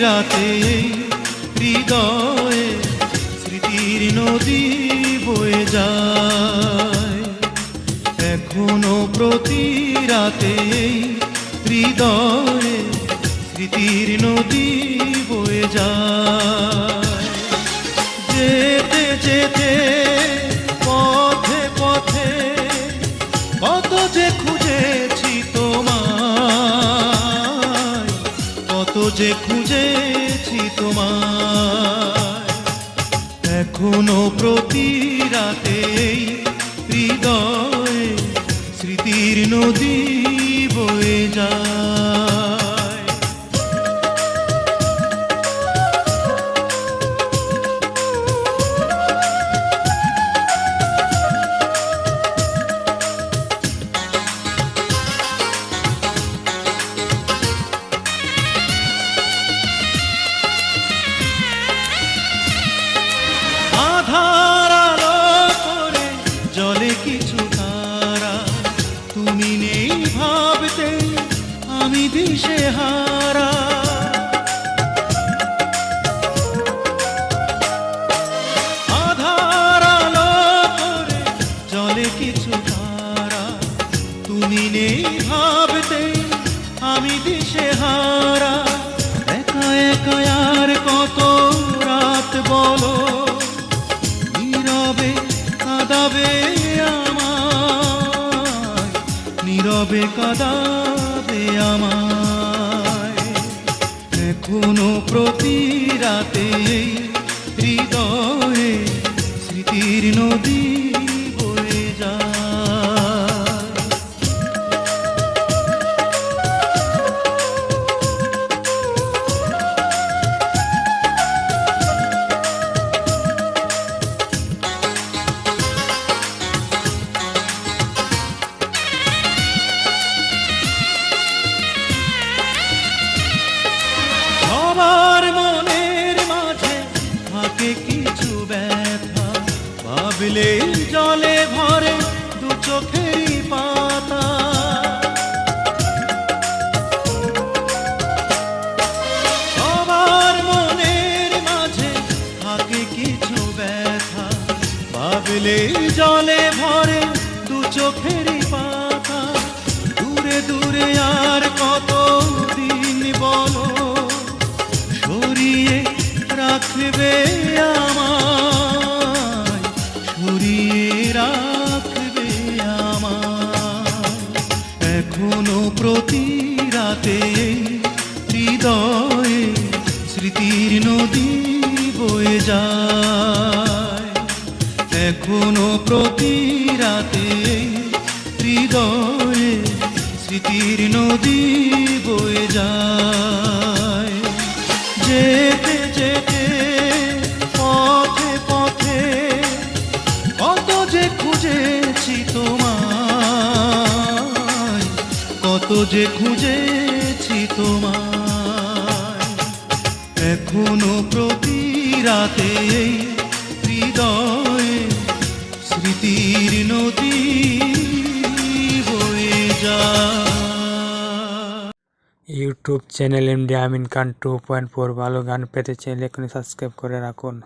রাতে হৃদয়ে স্মৃতির নদী বয়ে যায়। এখনও প্রতি রাতে হৃদয়ে স্মৃতির নদী বয়ে যায়। যেতে যেতে কত যে খুঁজেছি তোমার এখনও প্রতি রাতে হৃদয়ে স্মৃতির নদী আমি দিশে আধার আলো করে জলে কিছু তারা তুমি নেই ভাবতে আমি দিশে হারা। একা একা আর কত রাত বলো। নীরবে কাঁদাবে আমায়। নীরবে কাঁদাবে এখনও প্রতি রাতে হৃদয়ে ভাবলে জলে ভরে দু চোখেরই পাতা। সবার মনের মাঝে জলে ভরে দু চোখেরই পাতা। দূরে দূরে আর কত দিন বলো, সরিয়ে রাখবে আমায় এখনও প্রতি রাতে হৃদয়ে স্মৃতির নদী বয়ে যায়। এখনও প্রতি রাতে হৃদয়ে স্মৃতির নদী বয়ে যায়। যেতে যে খুঁজেছি তোমায়। এখনও প্রতি রাতে হৃদয়ে স্মৃতির নদী বয়ে যায়। YouTube channel MD Amin Khan two point four ভালো গান পেতে চাইলে এখনই সাবস্ক্রাইব করে রাখুন।